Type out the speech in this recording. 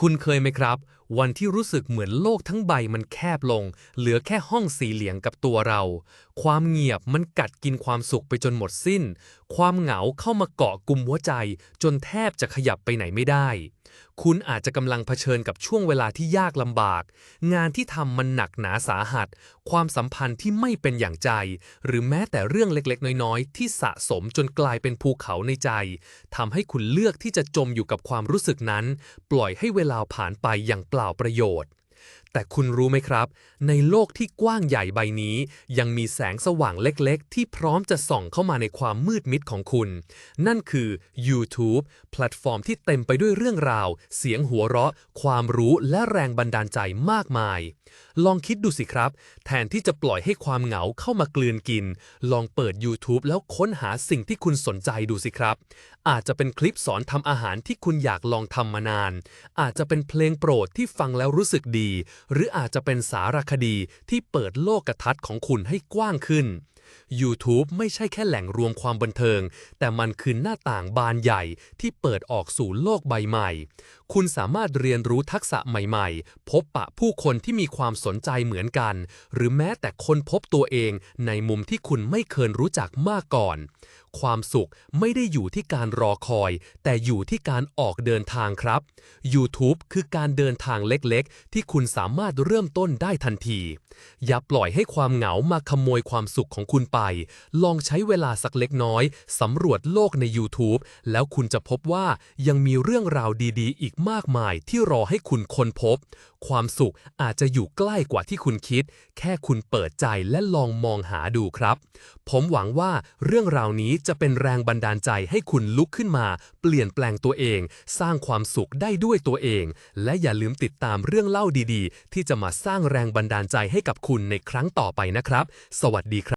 คุณเคยไหมครับ วันที่รู้สึกเหมือนโลกทั้งใบมันแคบลง เหลือแค่ห้องสีเหลียงกับตัวเรา ความเงียบมันกัดกินความสุขไปจนหมดสิ้น ความเหงาเข้ามาเกาะกลุ่มหัวใจ จนแทบจะขยับไปไหนไม่ได้ คุณอาจจะกำลังเผชิญกับช่วงเวลาที่ยากลำบาก งานที่ทำมันหนักหนาสาหัส ความสัมพันธ์ที่ไม่เป็นอย่างใจ หรือแม้แต่เรื่องเล็กๆ น้อยๆ ที่สะสมจนกลายเป็นภูเขาในใจทำให้คุณเลือกที่จะจมอยู่กับความรู้สึกนั้น ปล่อยให้เวลาผ่านไปอย่างเปล่าประโยชน์แต่คุณรู้ไหมครับ ในโลกที่กว้างใหญ่ใบนี้ ยังมีแสงสว่างเล็กๆ ที่พร้อมจะส่องเข้ามาในความมืดมิดของคุณ นั่นคือ YouTube แพลตฟอร์มที่เต็มไปด้วยเรื่องราว เสียงหัวเราะ ความรู้และแรงบันดาลใจมากมาย ลองคิดดูสิครับ แทนที่จะปล่อยให้ความเหงาเข้ามากลืนกิน ลองเปิด YouTube แล้วค้นหาสิ่งที่คุณสนใจดูสิครับ อาจจะเป็นคลิปสอนทำอาหารที่คุณอยากลองทำมานาน อาจจะเป็นเพลงโปรดที่ฟังแล้วรู้สึกดีหรืออาจจะเป็นสารคดีที่เปิดโลกทัศน์ของคุณให้กว้างขึ้น YouTube ไม่ใช่แค่แหล่งรวมความบันเทิง แต่มันคือหน้าต่างบานใหญ่ที่เปิดออกสู่โลกใบใหม่ คุณสามารถเรียนรู้ทักษะใหม่ๆ พบปะผู้คนที่มีความสนใจเหมือนกัน หรือแม้แต่คนพบตัวเองในมุมที่คุณไม่เคยรู้จักมาก่อน ความสุขไม่ได้อยู่ที่การรอคอย แต่อยู่ที่การออกเดินทางครับ YouTube คือการเดินทางเล็กๆ ที่คุณสามารถเริ่มต้นได้ทันที อย่าปล่อยให้ความเหงามาขโมยความสุขของคุณไป ลองใช้เวลาสักเล็กน้อยสำรวจโลกใน YouTube แล้วคุณจะพบว่ายังมีเรื่องราวดีๆ อีกมากมายที่รอให้คุณค้นพบ ความสุขอาจจะอยู่ใกล้กว่าที่คุณคิด แค่คุณเปิดใจและลองมองหาดูครับ ผมหวังว่าเรื่องราวนี้จะเป็นแรงบันดาลใจให้คุณลุกขึ้นมา เปลี่ยนแปลงตัวเอง สร้างความสุขได้ด้วยตัวเอง และอย่าลืมติดตามเรื่องเล่าดีๆ ที่จะมาสร้างแรงบันดาลใจให้กับคุณในครั้งต่อไปนะครับ สวัสดีครับ